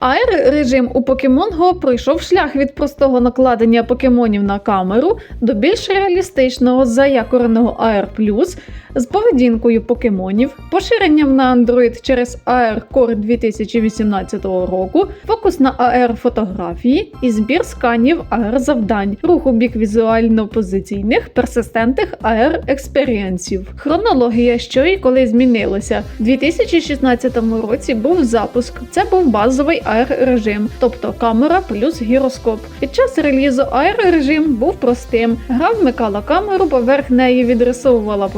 AR режим у Pokemon Go пройшов шлях від простого накладення покемонів на камеру до більш реалістичного заякореного AR з поведінкою покемонів, поширенням на Android через AR Core 2018 року, фокус на AR фотографії і збір сканів AR завдань, рух у бік візуально-позиційних персистентних AR експеріенсів. Хронологія, що і коли змінилося. У 2016 році був запуск. Це був базовий AR режим, тобто камера плюс гіроскоп. Під час релізу AR режим був простим. Гра вмикала камеру, поверх неї відрисовувала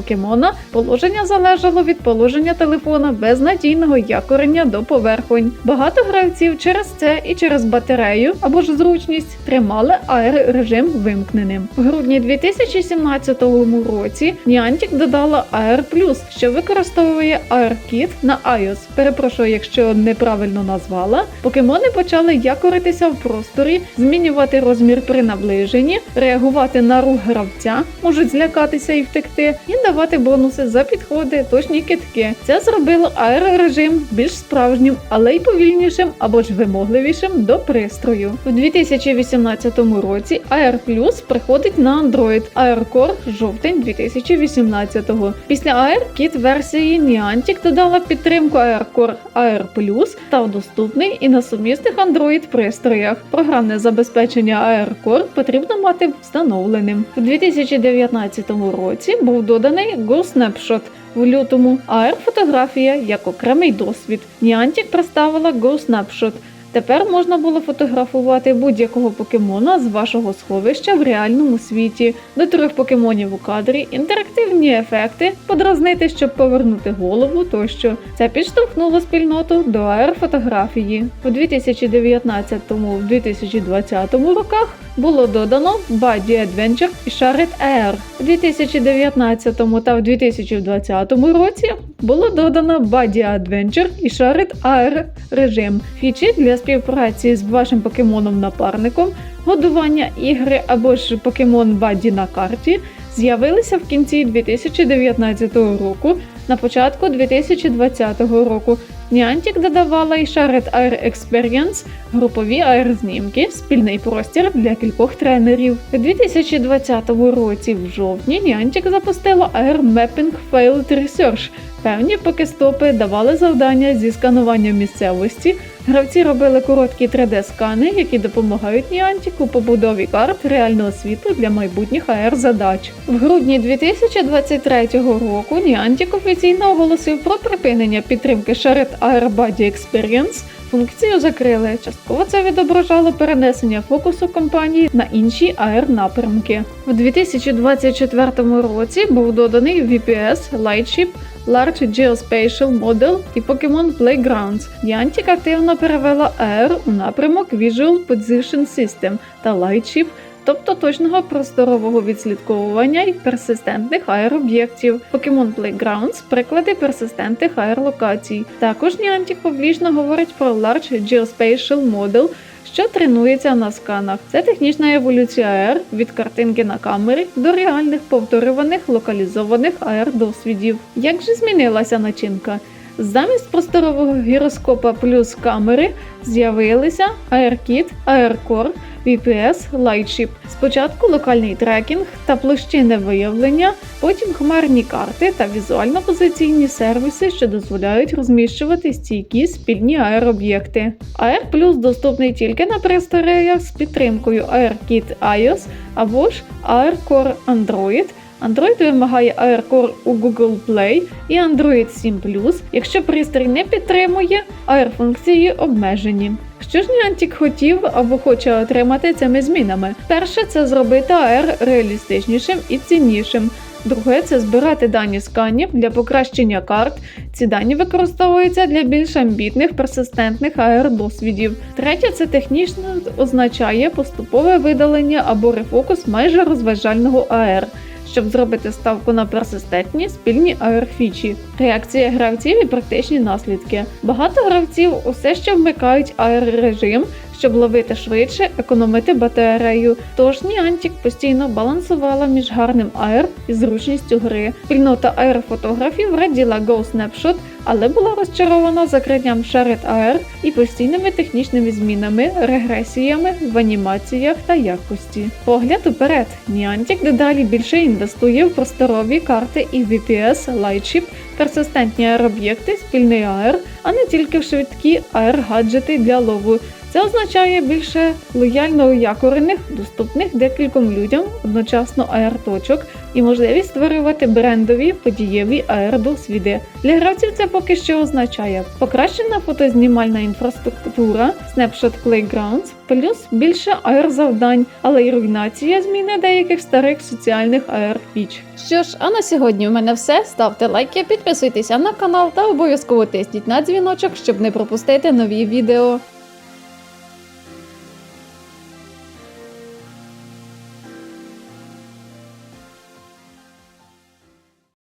покемона. Положення залежало від положення телефона без надійного якорення до поверхонь. Багато гравців через це і через батарею або ж зручність тримали AR режим вимкненим. В грудні 2017 році Niantic додала AR+, що використовує AR-Kit на iOS. Перепрошую, якщо неправильно назвала. Покемони почали якоритися в просторі, змінювати розмір при наближенні, реагувати на рух гравця, можуть злякатися і втекти, і давати бонуси за підходи, точні китки. Це зробило AR режим більш справжнім, але й повільнішим або ж вимогливішим до пристрою. У 2018 році AR Plus приходить на Android AR Core жовтень 2018-го. Після AR Kit версії Niantic додала підтримку AR Core AR Plus, став доступний і на сумісних Android пристроях. Програмне забезпечення AR Core потрібно мати встановленим. У 2019 році був доданий Go Snapshot в лютому, AR фотографія як окремий досвід. Niantic представила Go Snapshot. Тепер можна було фотографувати будь-якого покемона з вашого сховища в реальному світі, до трьох покемонів у кадрі, інтерактивні ефекти, подразнити, щоб повернути голову тощо. Це підштовхнуло спільноту до аерфотографії. У 2019-2020 роках було додано Buddy Adventure і Shard Air. У 2019 та в 2020 році було додано Buddy Adventure і Shard Air режим. Фічі для співпраці з вашим покемоном-напарником, годування ігри або ж покемон Бадді на карті з'явилися в кінці 2019 року, на початку 2020 року. Niantic додавала і Shared Air Experience, групові аерзнімки, спільний простір для кількох тренерів. У 2020 році в жовтні Niantic запустила Air Mapping Failed Research. Певні покестопи давали завдання зі сканування місцевості. Гравці робили короткі 3D-скани, які допомагають Niantic у побудові карт реального світу для майбутніх AR-задач. В грудні 2023 року Niantic офіційно оголосив про припинення підтримки Shared Air Buddy Experience. Функцію закрили. Частково це відображало перенесення фокусу компанії на інші AR-напрямки. У 2024 році був доданий VPS, Lightship, Large Geospatial Model і Pokemon Playgrounds. Niantic активно перевела AR у напрямок Visual Position System та Lightship, тобто точного просторового відслідковування і персистентних аероб'єктів. Pokemon Playgrounds – приклади персистентних аерлокацій. Також Niantic публічно говорить про Large Geospatial Model, що тренується на сканах. Це технічна еволюція AR від картинки на камері до реальних повторюваних локалізованих AR досвідів. Як же змінилася начинка? Замість просторового гіроскопа плюс камери з'явилися AirKit, AirCore, VPS, Lightship. Спочатку локальний трекінг та площинне виявлення, потім хмарні карти та візуально-позиційні сервіси, що дозволяють розміщувати стійкі спільні аероб'єкти. AR Plus доступний тільки на пристроях з підтримкою AirKit iOS або ж AirCore Android. Android вимагає AirCore у Google Play і Android 7 Якщо пристрій не підтримує, AR-функції обмежені. Що ж Niantic хотів або хоче отримати цими змінами? Перше, це зробити AR реалістичнішим і ціннішим. Друге це збирати дані сканів для покращення карт. Ці дані використовуються для більш амбітних персистентних AR-досвідів. Третє це технічно означає поступове видалення або рефокус майже розважального AR щоб зробити ставку на персистентні спільні AR-фічі. Реакція гравців і практичні наслідки. Багато гравців усе ще вмикають AR-режим, щоб ловити швидше, економити батарею. Тож Niantic постійно балансувала між гарним AR і зручністю гри. Спільнота аерофотографів раділа Go Snapshot, але була розчарована закриттям Shared AR і постійними технічними змінами, регресіями в анімаціях та якості. Погляд уперед. Niantic дедалі більше інвестує в просторові карти і VPS, Lightship, персистентні аероб'єкти, спільний AR, а не тільки в швидкі AR-гаджети для лову. Це означає більше лояльно якорених, доступних декільком людям одночасно AR-точок і можливість створювати брендові подієві AR-досвіди. Для гравців це поки що означає покращена фотознімальна інфраструктура, Snapshot Playgrounds, плюс більше AR-завдань, але й руйнація зміни деяких старих соціальних AR-фіч. Що ж, а на сьогодні у мене все. Ставте лайки, підписуйтеся на канал та обов'язково тисніть на дзвіночок, щоб не пропустити нові відео.